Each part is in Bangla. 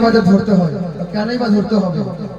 আমাদের ধরতে হয়। কেনই বা ধরতে হবে? দেখুন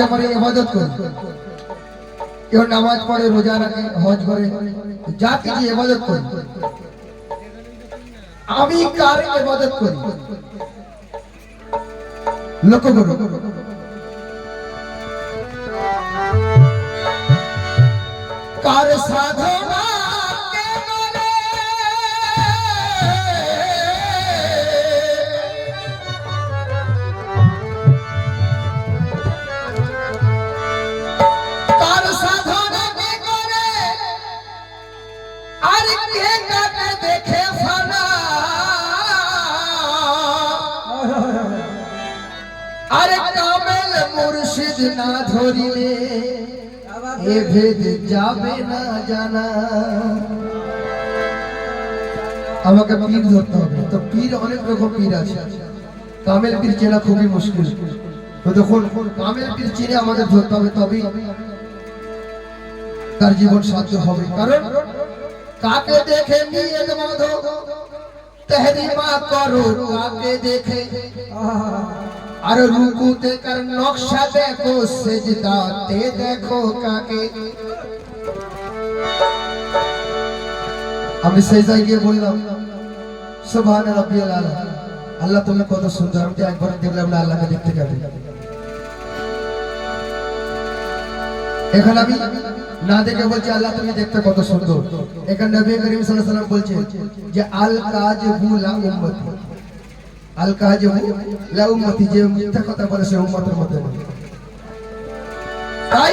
আজকে আমার এই ইবাদত করি কেউ নামাজ পড়ে রোজা রাখে হজ করে যা কিছু ইবাদত করি আমি কার ইবাদত করি লক্ষ্য করো কার সাধনা না ধরিলে এ ভেদ যাবে না জানা। আমাকে পীর ধরতে হবে। তো পীর, অনেক রকম পীর আছে। কামেল পীর চেনা খুবই মুশকিল। তো দেখুন, কামেল পীর চিনে আমাদের ধরতে হবে তবেই তার জীবন সাধ্য হবে। কারণ কাকে দেখে নিয়ে বাঁধো তেহরিমা করো, কাকে দেখে? আর রুকুতে কার নকশা দেখো, সেজদাতে দেখো কাকে। আমি সেই জায়গায় বললাম সুবহান রাব্বিয়াল আলা আল্লাহ তুমি কত সুন্দর, আমি একবার দেখলাম না, আল্লাহকে দেখতে যাবে। এখানে আমি না দেখে বলছি, আল্লাহ তুমি দেখতে কত সুন্দর। এখানে নবী করিম সাল্লাল্লাহু আলাইহি সাল্লাম বলছে যে আল কাযবু লা উম্মতি আল কাযবু লা উম্মতি যে মিথ্যা কথা বলে সে উম্মতের মধ্যে নেই। তাই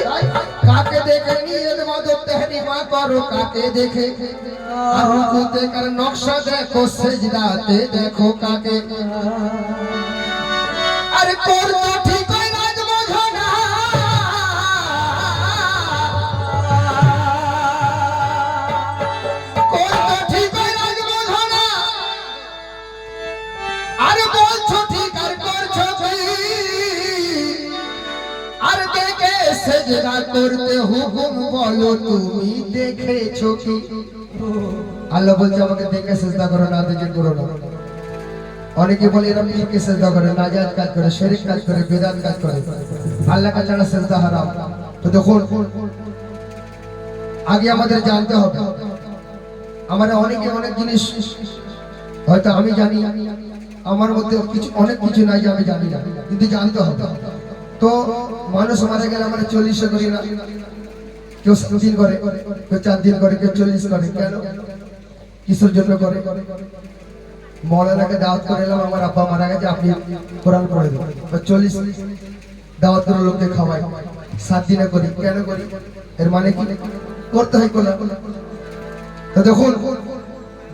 কাকে দেখে নিয়ে মাদক তেহরিমা করো কাকে দেখে? আর রুকুতে কার নকশা দেখো, সেজদাতে দেখো কাকে। অনেকে বলে পীরকে করে কাজ করে শরীর কাজ করে কাজ করে। হারাম তো দেখুন, আগে আমাদের জানতে হবে। আমরা অনেকে অনেক জিনিস, হয়তো আমি জানি। আমার মধ্যে কিছু অনেক কিছু নাই আমি জানি না, কিন্তু জানতে হবে। তো মানুষ মারা গেলে আমরা চল্লিশে করি না। কেউ দিন করে, কেউ চার দিন করে, কেউ চল্লিশ করে। কেন? কিসের জন্য করে। মৌলানাকে দাওয়াত করে এলাম, আমার আব্বা মারা গেছে, আপনি কোরআন পড়ে দেবেন চল্লিশ দাওয়াত করে লোককে খাওয়াই। সাত দিনে করি। কেন করি? এর মানে কি? করতে হয় কোলা দেখুন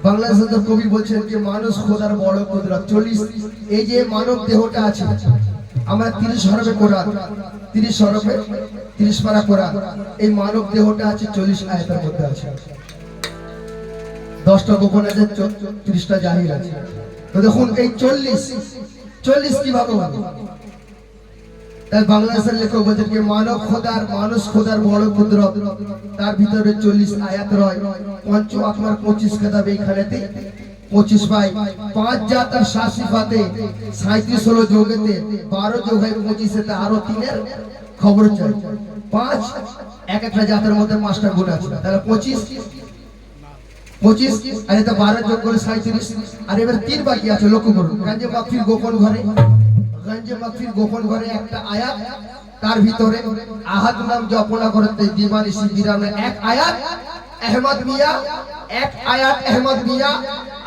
বাংলাদেশের তো কবি বলছেন যে, মানুষ খোদার বড় কুদরত। চল্লিশ, এই যে মানব দেহটা আছে, আমরা তিরিশ হরফে কোরআন, তিরিশ হরফে তিরিশ পারা কোরআন, এই মানব দেহটা আছে চল্লিশ আয়তের মধ্যে আছে। দশটা গোপন আছে ত্রিশটা জাহির আছে। তো দেখুন, এই চল্লিশ চল্লিশ কীভাবে হবে? বাংলাদেশের লেখক বলছেন যে মানব খোদার, মানুষ খোদার বড় কুদরত। তার ভিতরে চল্লিশ আয়াত রয়। পঞ্চ আত্মার পঁচিশ খেতাব এইখানেতে। পঁচিশ পাই। পাঁচ জাত আর শাসিফাতে সাঁত্রিশ হলো যোগেতে, বারো যোগ হয় পঁচিশেতে আরও তিনের খবর চাই পাঁচ এক একটা জাতের মধ্যে পাঁচটা গুণ আছে। তাহলে পঁচিশ পঁচিশ, আর এটা বারো যোগ করে সাঁত্রিশ আর এবার তিন বাকি আছে, লক্ষ্য করুন। মাকফির গোপন ঘরে। গঞ্জে মাকফির গোপন ঘরে একটা আয়াত, তার ভিতরে আহাদ নাম জপনা করতে দিবানি শিবিরামে এক আয়াত, আহমদ মিয়া, এক আয়াত আহমদ মিয়া,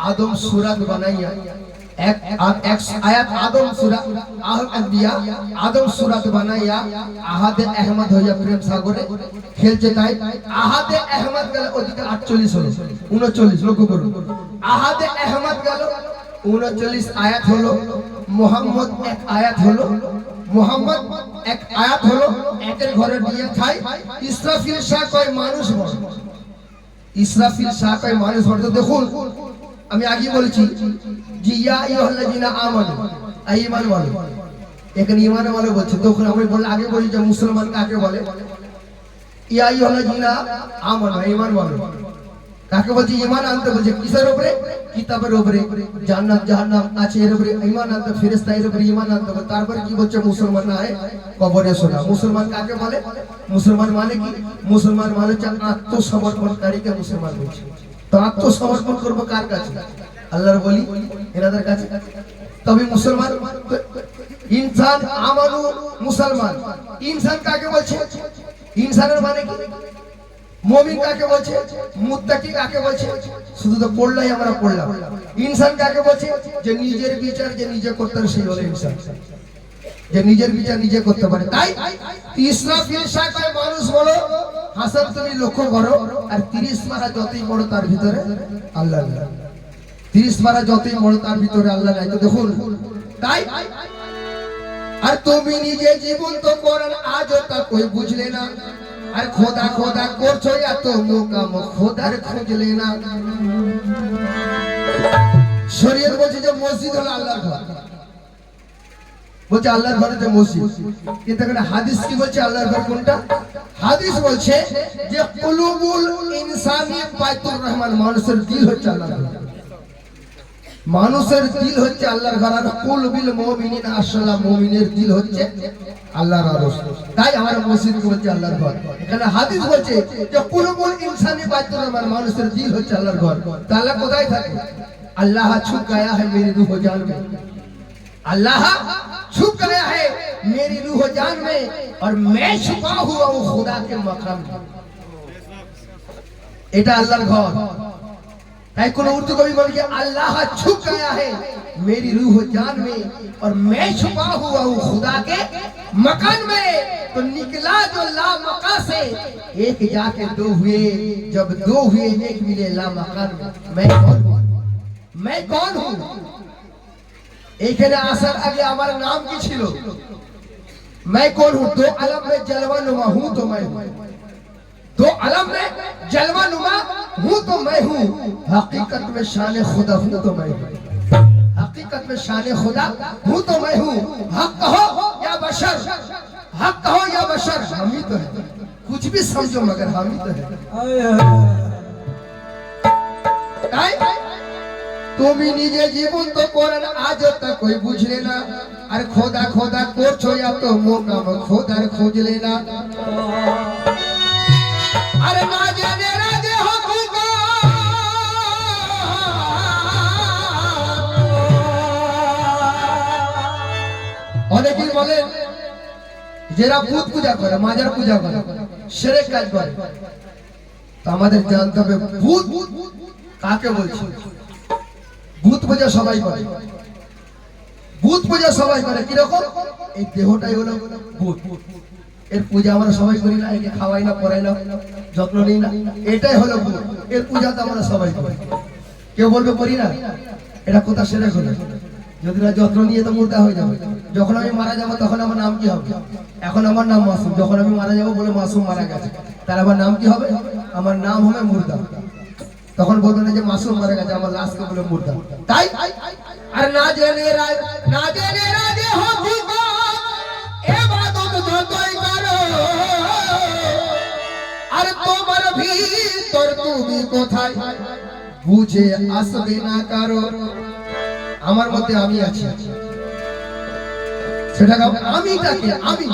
আদম সুরাত বানাইয়া আটচল্লিশ উনচল্লিশ, লক্ষ্য করুন। আহাদে আহমদ গেল উনচল্লিশ আয়াত হলো, মোহাম্মদ এক আয়াত হলো, মোহাম্মদ এক আয়াত হলো, একের ঘরে দিয়ে খাই, ইসরাফিল শাহ কয় মানুষ বড় ইসরাফিল শাহ কয় মানুষ তো দেখুন, আমি আগে বলেছি যে, ইয়া ইয়ুহাল্লাযিনা আমানু, আই ঈমান বলে এখানে ঈমান বলে বলছে। তখন আমি বলে আগে বলি যে, মুসলমান কাকে বলে? ইয়া ইয়ুহাল্লাযিনা আমানু ঈমান বলে কাকে বলছে? ঈমান আনতে বলছে। কিসের উপরে? কিতাবের উপরে, জান্নাত, জাহান্নাম আছে এর উপরে, ঈমান আনতে ফেরেশতা এর উপরে ঈমান আনতে হবে। তারপরে কি বলছে মুসলমান না কবরে শোনা। মুসলমান কাকে বলে? মুসলমান মানে কি? মুসলমান মানে হচ্ছে আত্মসমর্পণকারীকে মুসলমান বলছে। তো আত্মসমর্পণ করব কার কাছে? আল্লাহর বলি, এনাদের কাছে। তবে মুসলমান, ইনসান আমানু মুসলমান। ইনসান কাকে বলছে? ইনসানের মানে কি? মমিন কাকে বলছে? মুত্তাকি কাকে বলছে? শুধু তো পড়লাই আমরা পড়লাম। ইনসান কাকে বলছে? যে নিজের বিচার যে নিজে করতে পারে সেই হলো ইনসান। যে নিজের বিচার নিজে করতে পারে। তাই শাখায় মানুষ বলো হাসান তুমি লক্ষ্য করো, আর তিরিশ মারা যতই বড় তার ভিতরে আল্লাহ। তিরিশ মারা যতই বড় তার ভিতরে আল্লাহ নাই। তো দেখুন, তাই আর তুমি নিজে জীবন তো করেন আজও তা কই বুঝলে না। আর খোদা খোদা করছ এত মোকাম, খোদার খুঁজলে না। শরীয়ত বলছে যে মসজিদ হলো আল্লাহর ঘর। বলছে আল্লাহর ঘরে যে মসজিদ। কিন্তু এখানে হাদিস কি বলছে আল্লাহর ঘর কোনটা? হাদিস বলছে যে কুলুবুল ইনসানি বাইতুর রহমান, মানুষের দিল হচ্ছে আল্লাহর ঘর। মানুষের দিল হচ্ছে আল্লাহর ঘর, আর কুল বিল মুমিনিন, আসলা মুমিনের দিল হচ্ছে আল্লাহর আরশ তাই আমার মসজিদ বলছে আল্লাহর ঘর। এখানে হাদিস বলছে যে কুলুবুল ইনসানি বাতুল আমার মানুষের দিল হচ্ছে আল্লাহর ঘর। তা কোথায় থাকে? আল্লাহ ছুপ গায়া হ্যায় মেরি রূহ জান মে। আল্লাহ ছুপ গায়া হ্যায় মেরি রূহ জান মে, আর মে ছুপা হুয়া ও খোদা কে মাকাম এটা আল্লাহর ঘর। ہے کل اردو کو بھی بول گیا اللہ چھپ گیا ہے میری روح جان میں اور میں چھپا ہوا ہوں خدا کے مکان میں تو نکلا جو لا مکا سے ایک جا کے دو ہوئے، جب دو ہوئے نیک ملے لا مکان میں کون ہوں؟ میں کون ہوں؟ ایک ہے آسر اگے ہمارا نام کی چھلو۔ میں کون ہوں؟ دو علم میں جلوہ نما ہوں تو میں ہوں۔ دو علم میں جلوہ نما ہوں تو میں ہوں۔ حقیقت میں شان خدا ہوں تو میں ہوں۔ حقیقت میں شان خدا ہوں تو میں ہوں۔ حق کہو یا بشر۔ حق کہو یا بشر۔ ہم ہی تو ہے کچھ بھی سمجھو مگر ہم ہی تو ہے তুমি নিজে জীবন তো করেন আজ কই বুঝলে کوچھو یا تو موکا مکھو এত মোকাম খোদার آئے آئے অনেকেই বলেন যারা ভূত পূজা করে, মাজার পূজা করে, সেরে কাজ করে। তো আমাদের জানতে হবে ভূত কাকে বলছে? ভূত পূজা সবাই করে। ভূত পূজা সবাই করে, কীরকম? এই দেহটাই হলো ভূত এর পূজা আমরা সবাই করি না, একে খাওয়াই না, পড়াই না, যত্ন নিই না। এটাই হলো ভূত এর পূজা তো আমরা সবাই করি। কেউ বলবে, করি না। এটা কোথা সেরে করে যদি না যত্ন নিয়ে তো মুর্দা হয়ে যাবে। যখন আমি মারা যাব, তখন আমার নাম কি হবে? এখন আমার নাম মাসুম। যখন আমি মারা যাব, বলে মাসুম মারা গেছে। তার আমার নাম কি হবে? আমার নাম হবে মুর্দা। তখন বলবে না যে মাসুম মারা গেছে, আমার লাশকে বলে মুর্দা। তাই? আর না জেনে না জেনে রাজে হকুক তুমি কোথায়? বুঝে আসবে না কারও। আমার মধ্যে আমি আছি। সেটা আমি তাকে আমি।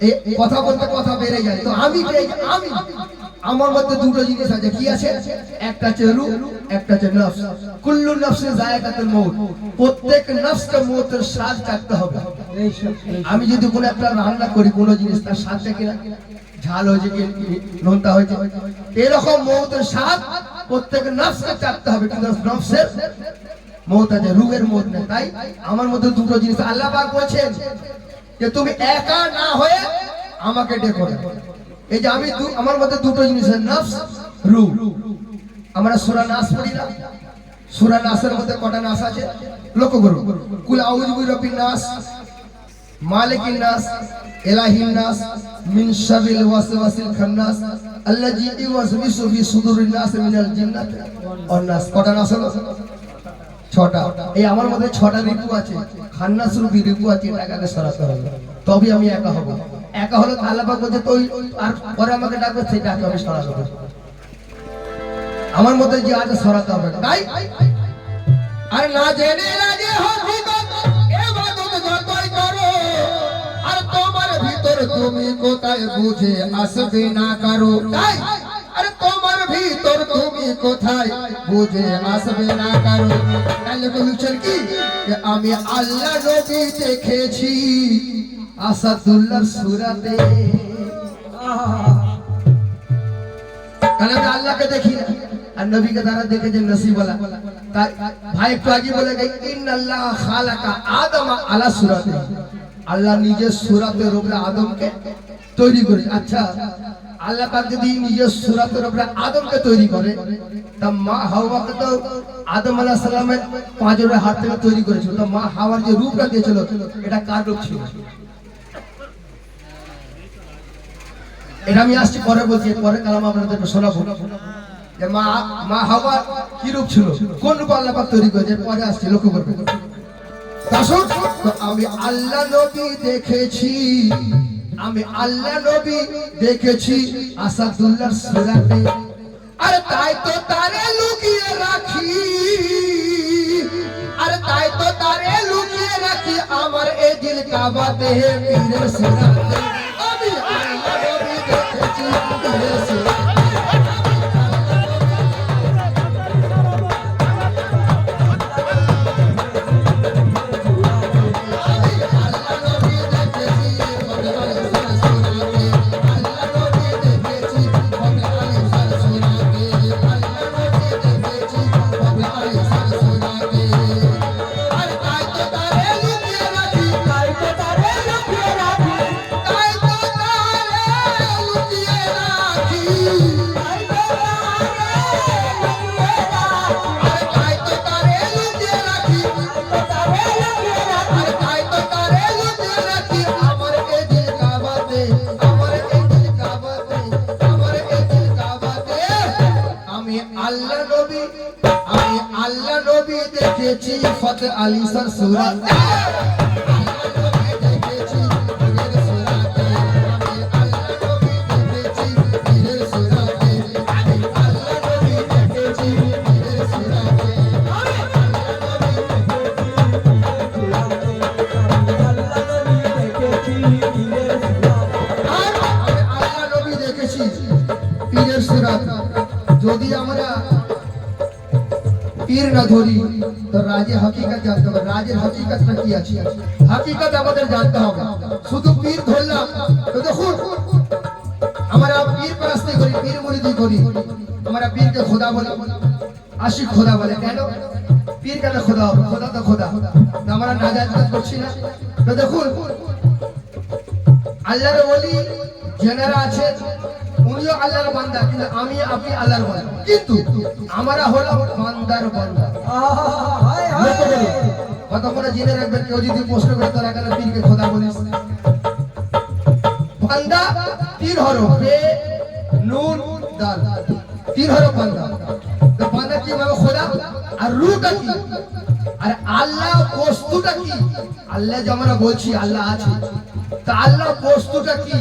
এই কথা বলতে কথা বেড়ে যায়। তো আমি আমি। আমার মধ্যে দুটো জিনিস আছে। কি আছে? একটা হচ্ছে রূহ একটা হচ্ছে নফস, কুল্লু নফসে জায়গাতুল মউত। প্রত্যেক নফসকে মউতের স্বাদ চাকতে হবে। আমি যদি কোনো একটা রান্না করি, কোনো জিনিস তার স্বাদটা কিনা ঝাল হয়েছে কি নোনতা হয়েছে? এরকম মৌতের স্বাদ প্রত্যেক নফসকে চাকতে হবে। কিন্তু নফসের মৌত আছে, রুহের মৌত নেই। তাই আমার মধ্যে দুটো জিনিস আল্লাহ পাক বলছেন যে, তুমি একা না হয়ে আমাকে ডেকো এই যে আমি আমার মধ্যে দুটো জিনিস নফস, রূহ। আমরা সূরা নাস পড়ি না। সূরা নাসের মধ্যে কটা নাস আছে? লক্ষ্য করুন। কুল আউযু বিরাব্বিন নাস, মালিকিন নাস, ইলাহিন নাস, মিন শারিল ওয়াসওয়াসিল খান্নাস, আল্লাযী ইউওয়াসবিসু ফি সুদুরিন নাস মিনাল জিন্নাতি ওয়ান নাস। কটা নাস হলো? ছটা। এই আমার মধ্যে ছটা রিপু আছে। খান্নাস রূপী রিপু আছে এটাকে সরাতে হবে। তবে আমি একা হব। একা হলে আল্লাহ পাক বলছে, তুই আর পরে আমাকে ডাকবে সেটাকে আমি সরাতে হবে। আমার মধ্যে যে আছে সরাতে হবে। তাই আর না জেনে ভিতর তুমি কোথায় বুঝে আসবে না তাই আরে তোমার ভিতর তুমি কোথায় বুঝে আসবে না কারও। তাহলে বলছেন কি আমি আল্লাহ নবী দেখেছি আসাদুল্লাহর সুরাতে। তাহলে আল্লাহকে দেখি না। আর নবীকে তারা দেখেছেন নসিবওয়ালা। তাই ভাই একটু আগে বলে আলা সুরাতে। আল্লাহ নিজের সুরাতের উপরে আদমকে তৈরি করে আচ্ছা আল্লাহ যদি নিজের সুরাতের উপরে আদমকে তৈরি করে, তা মা হাওয়াকে তো আদম পাঁজরের হাত থেকে তৈরি করেছিল। তো মা হাওয়ার যে রূপটা দিয়েছিল, এটা কার রূপ ছিল? এটা আমি আসছি পরে বলছি পরে কালাম আপনাদেরকে শোনাবো। যে মা মা হাওয়া কি রূপ ছিল? কোন রূপ আল্লাহ পাক তৈরি করেছে? পরে আসছি, লক্ষ্য করবে। আমি আল্লাহ নবী দেখেছি। আমি আল্লাহ নবী দেখেছি আসাদুল্লাহর সুরাতে আরে তাই তো তারে লুকিয়ে রাখি। আরে তাই তো তারে লুকিয়ে রাখি আমার এ দিল কাবাতে পীরের সুরাতে দেখেছি ফতে আলী সর নবী দেখেছি। যদি আমরা পীর না ধরি তো রাজে হকিকত জানতে হবে, রাজের কি আছে? হকিকত আমাদের জানতে হবে। শুধু পীর ধরলাম, তো পীর করি, পীর মুরিদি করি খোদা আশিক খোদা বলে, কেন? পীর কেন খোদা খোদা তো খোদা। আমরা নাজাত করছি না। তো আল্লাহর আছে উনিও আল্লাহর বান্দা, কিন্তু আমি, আপনি আল্লাহর বান্দা। কিন্তু আমরা হলাম বান্দার বান্দা। লক্ষ্য করুন, কত করে জেনে রাখবেন কেউ যদি প্রশ্ন করে তোরা কেন পীরকে খোদা বলিস? বান্দা তিন হরফ নুন দাল তিন হরফ বান্দা। তো বান্দা কি ভাবে খোদা? আর রুটা কি? আর আল্লাহ বস্তুটা কি? আল্লাহ যে আমরা বলছি আল্লাহ আছে। তা আল্লাহ বস্তুটা কি?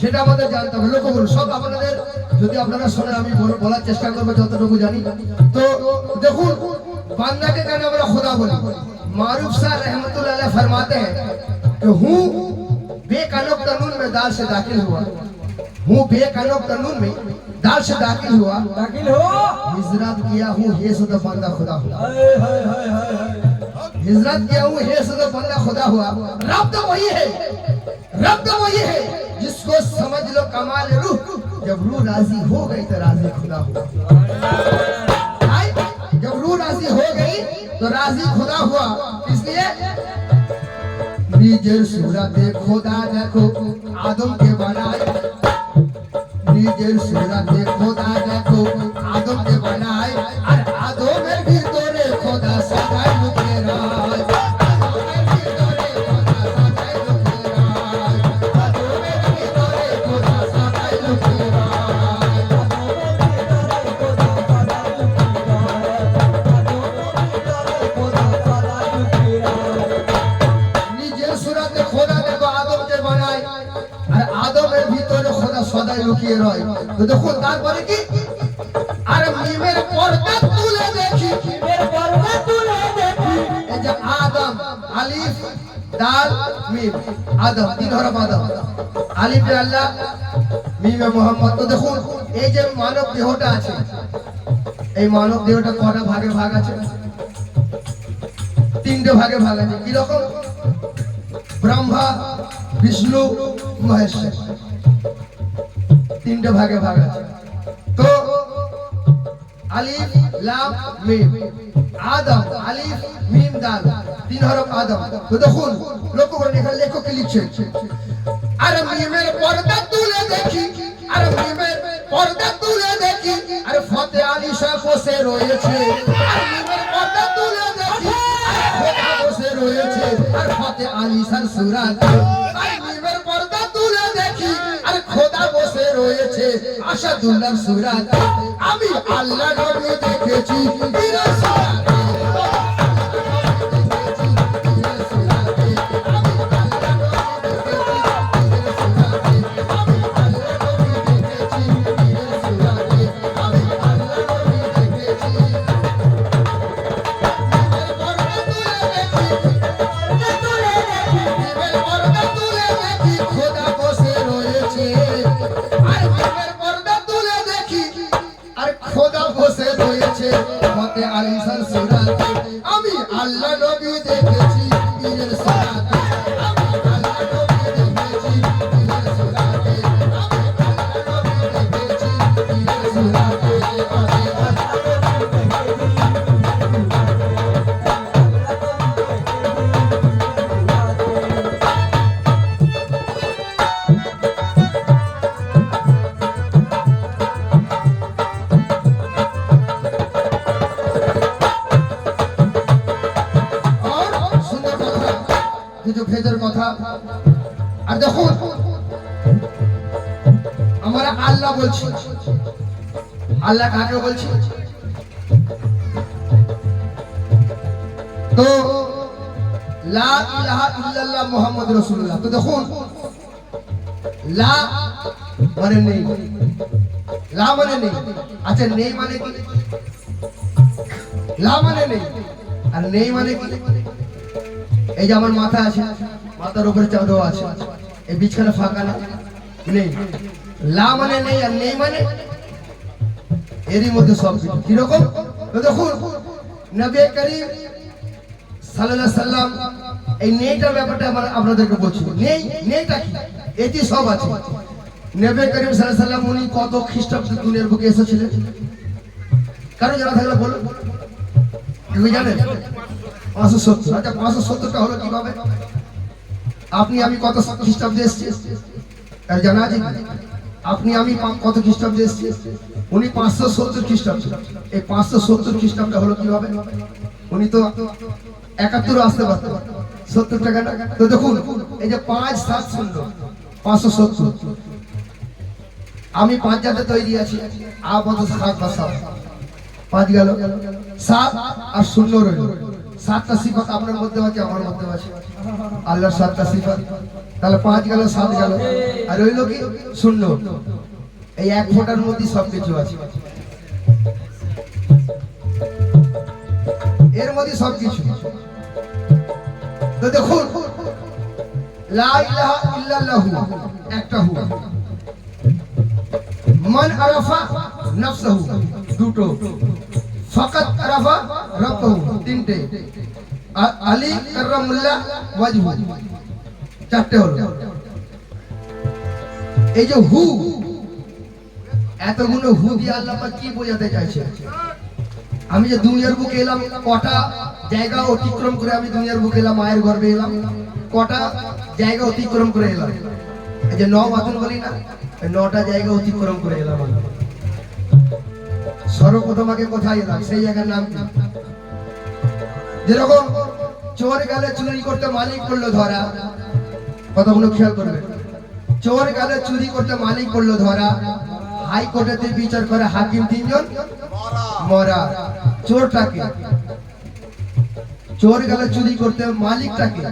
সেটা আমাদের জানতে হবে। লক্ষ্য করুন সব আপনাদের যদি আপনারা শোনেন আমি বলার চেষ্টা করব যতটুকু জানি। তো দেখুন باندھا کے کہنے والا خدا بولا معروف سا رحمت اللہ علیہ فرماتے ہیں کہ ہوں بے قانوب تنون میں دال سے داخل ہوا۔ ہوں بے قانوب تنون میں دال سے داخل ہوا۔ داخل ہو۔ ہجرت کیا ہوں یہ سدا باندھا خدا ہوا۔ ہجرت کیا ہوں یہ سدا باندھا خدا ہوا۔ رب تو وہی ہے۔ رب تو وہی ہے جس کو سمجھ لو کمال روح۔ جب روح راضی ہو گئی تو راضی خدا ہوا۔ तो राजी खुदा हुआ इसलिए নিজের সুরাতে খোদা দেখো আদমকে বানায় নিজের সুরাতে খোদা দেখো লুকিয়ে রয়। তো দেখুন তারপরে কি? আর মিমের পর্দা তুলে দেখি। পর্দা তুলে দেখি। এই যে আদম আলিফ দাল মিম। আদম তিন হরফ আদম? আলিফে আল্লাহ মিমে মোহাম্মদ। তো দেখুন এই যে মানব দেহটা আছে এই মানব দেহটা কটা ভাগে ভাগ আছে? তিনটে ভাগে ভাগ আছে। কীরকম? ব্রহ্মা বিষ্ণু মহেশ্বর তিনটে ভাগে ভাগ আছে। তো, আলিফ, লাম, মিম। আদম, আলিফ, মিম দাল তিন হরফ আদম। তো দেখুন, লক্ষ্য করেন, এখানে লেখক কি লিখছে? আর মিমের পর্দা তুলে দেখি, আর মিমের পর্দা তুলে দেখি, আর ফতে আলী শাহ বসে রয়েছে। আর মিমের পর্দা তুলে দেখি আর খোদা বসে রয়েছে আর ফতে আলী শাহ সুরাত। রয়েছে আসাদুল্লাহ সুরাত আমি আল্লাহ নবী দেখেছি। বীর আল্লাহ নবী দেখেছি পীরের সুরাতে আল্লাহ বলছি? আল্লাহ কাকে বলছি? তো তো দেখুন মানে নেই। মানে নেই। আচ্ছা নেই মানে কি? মানে নেই। আর নেই মানে কি? এই যে আমার মাথা আছে, মাথার উপরে চাঁদও আছে। এই বিছখানা ফাঁকা না? নেই। লা মানে নেই আর নেই মানে? এরই মধ্যে সব কীরকম? দেখুন, নবী করিম সাল্লাম, এই নেইটার ব্যাপারটা আপনাদেরকে বলছি। নেই, নেইটা কি? এটি সব আছে। নবী করিম উনি কত খ্রিস্টাব্দে দুনিয়ার বুকে এসেছিলেন? কারণ জানা থাকলে বলুন। তুমি জানেন পাঁচশো সত্তর। আচ্ছা পাঁচশো সত্তরটা হলো কীভাবে? আপনি, আমি কত খ্রিস্টাব্দে এসছি? জানা আছে? আপনি, আমি কত খ্রিস্টাব্দে এসছি? উনি পাঁচশো সত্তর খ্রিস্টাব্দ। এই পাঁচশো সত্তর খ্রিস্টাব্দে হলো কীভাবে? উনি তো একাত্তর আসতে পারতেন সত্তর টাকাটা তো দেখুন, এই যে পাঁচ সাত শূন্য, পাঁচশো সত্তর। আমি পাঁচ জাতে তৈরি আছি। আপাতত সাত বা সাত। পাঁচ গেল। সাত আর শূন্য রইল। সাতটা সিফাত আপনার মধ্যে আছে, আমার মধ্যে আছে। আল্লাহর সাতটা সিফাত। তাহলে পাঁচ গেল, সাত গেল। আর রইল কি? শূন্য। এই এক ফোঁটার মধ্যে সব কিছু আছে। এর মধ্যে সব কিছু তো দেখুন, লা ইলাহা ইল্লাল্লাহু, একটা হু। মান আরাফা নফসাহু, দুটো। ফাকাত আরাফা রাব্বাহু তিনটে। আলী কাররামুল্লাহ ওয়াজহু চারটে হলো। এই যে হু, এতগুলো হু দিয়ে আল্লাহ কি বোঝাতে চাইছে? আমি যে দুনিয়ার বুকে এলাম, কটা জায়গা অতিক্রম করে আমি দুনিয়ার বুকে এলাম, মায়ের গর্ভে এলাম। কটা জায়গা অতিক্রম করে এলাম। এই যে ন বাথন বলি না, নটা জায়গা অতিক্রম করে এলাম আমি। সর্বপ্রথম আগে কোথায় এলাম? সেই জায়গার নাম কি? যেরকম চোর গালে চুরি করতে মালিক করল ধরা কথাগুলো খেয়াল করবে। চোর গেলে চুরি করতে মালিক করল ধরা বিচার করে হাকিম তিনজন মরা। চোরটাকে, চোর চুরি করতে মালিকটাকে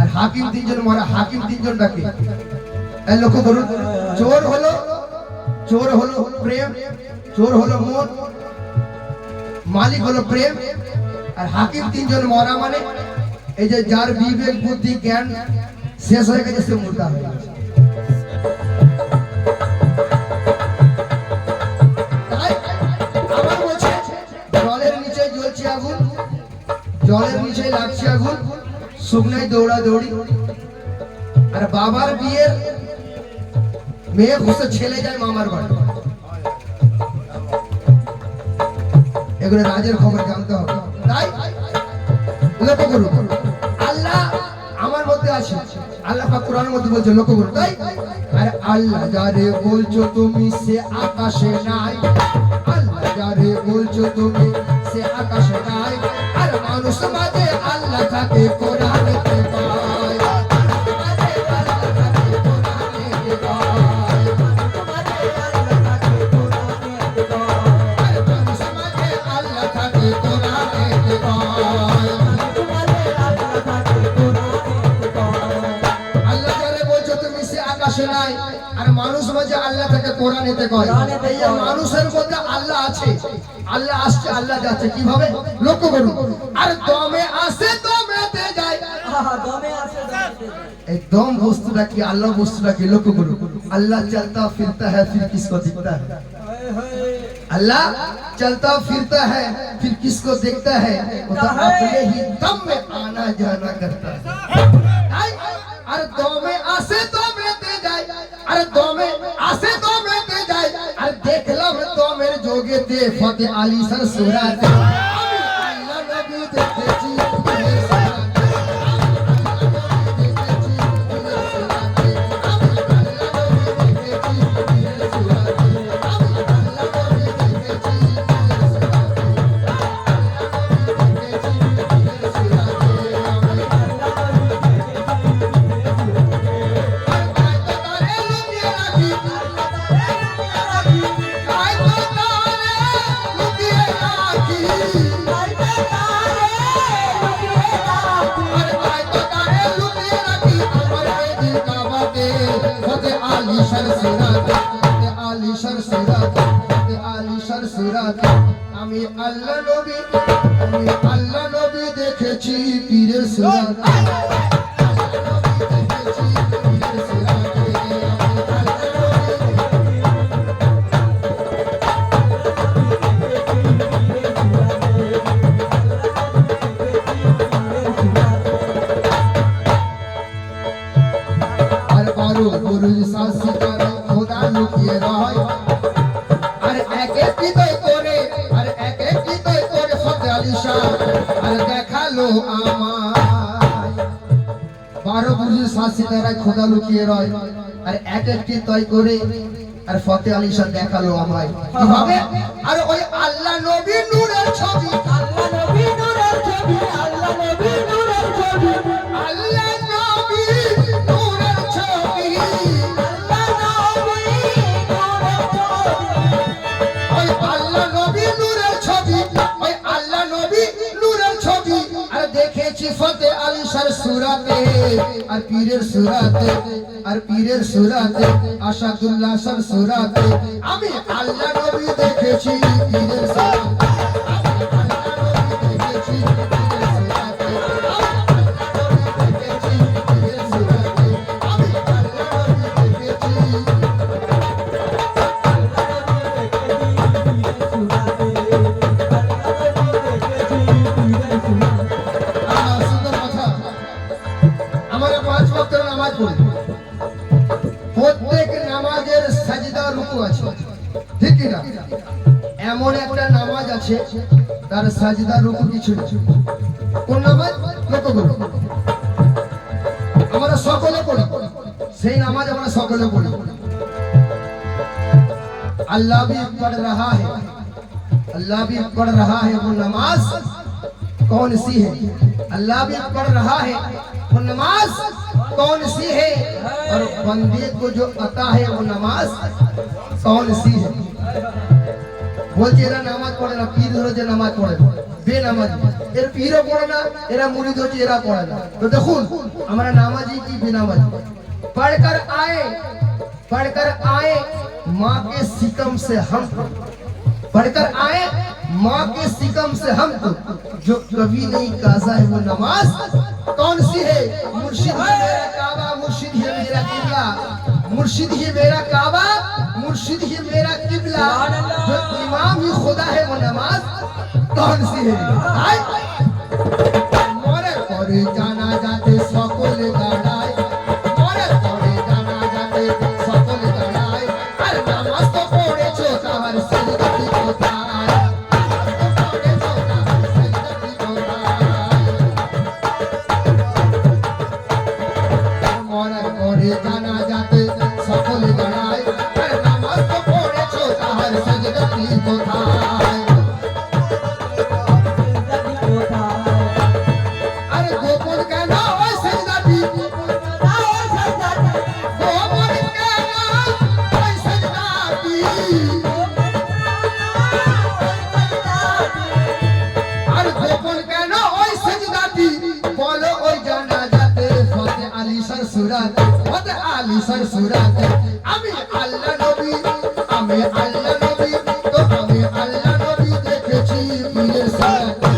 আর হাকিম তিনজন মরা, হাকিম তিনজনটাকে। লক্ষ্য করুন, চোর হলো চোর হলো প্রেম চোর হলো মন মালিক হলো প্রেম, আর হাকিম তিনজন মরা মানে এই যে যার বিবেক, বুদ্ধি, জ্ঞান শেষ হয়ে গেছে, সে মুর্দা হয়ে গেছে। জলের নিচে লাগছে আগুন শুকনায় দৌড়া দৌড়ি আর বাবার বিয়ের মেয়ে ঘুষে ছেলে যায় মামার বাড়ি। এগুলো রাজের খবর জানতে হবে। তাই লক্ষ্য করুন, আল্লাহ আমার মধ্যে আছে। আল্লাহ পাক কোরআনের মধ্যে বলছে, লক্ষ্য করুন, তাই? আর আল্লাহ যারে বলছো তুমি সে আকাশে নাই। আল্লাহ যারে বলছো তুমি সে আকাশে নাই। আর মানুষ মাঝে আল্লাহ থেকে কোরআনেতে কয় এই যে মানুষের মধ্যে আল্লাহ আছে আল্লাহ আসছে আল্লাহ যাচ্ছে কিভাবে লক্ষ্য করুন আর দমে আসে দমেতে যায় এই দম বস্তুটা কি আল্লাহ বস্তুটা কি লক্ষ্য করুন আল্লাহ চলতা ফিরতা है फिर किसको दिखता है अल्लाह चलता फिरता है फिर किसको देखता है वो तो अपने ही दम में आना जाना करता है তাই? আর দমে আসে দমেতে যায় আর দমে আসে দমেতে যায়। আর দেখলাম দমের যোগেতে ফতে আলী সর সুরাতে। আমি আল্লাহ নবী দেখেছি তারা খোদা লুকিয়ে রয়। আর এক একটি তয় করে আর ফতে আলী শাহ দেখাল আমায়। কি আর পীরের সুরাতে আর পীরের সুরাতে আশাদুল্লাহ সর সুরাতে আমি আল্লাহ নবী দেখেছি পীরের সুরাতে। છે তার সাজদা রুকু কিছু কোন নামাজ রুকু আমরা সকলে পড়ি। সেই নামাজ আমরা সকলে পড়ি। اللہ بھی پڑھ رہا ہے اللہ بھی پڑھ رہا ہے وہ نماز کون سی ہے اللہ بھی پڑھ رہا ہے وہ نماز کون سی ہے اور بندی کو جو عطا ہے وہ نماز। کون سی ہے؟ বলছে، এরা নামাজ পড়ে না، পীর ধরে যে নামাজ পড়ে বে নামাজি এর পীরও পড়ে না، এরা মুড়ি ধরছে، এরা পড়ে না। তো দেখুন، আমরা নামাজি কি বেনামাজি? پڑھ کر آئے پڑھ کر آئے ماں کے سکم سے ہم پڑھ کر آئے ماں کے سکم سے ہم کو جو کبھی نہیں کازا ہے وہ نماز کون سی ہے? مرشد ہے میرا کعبہ مرشد ہے میرا قبلہ مرشد ہے میرا کعبہ مرشد ہی میرا قبلہ جو امام ہی خدا ہے وہ نماز کون سی ہے؟ দেখেছি পীরের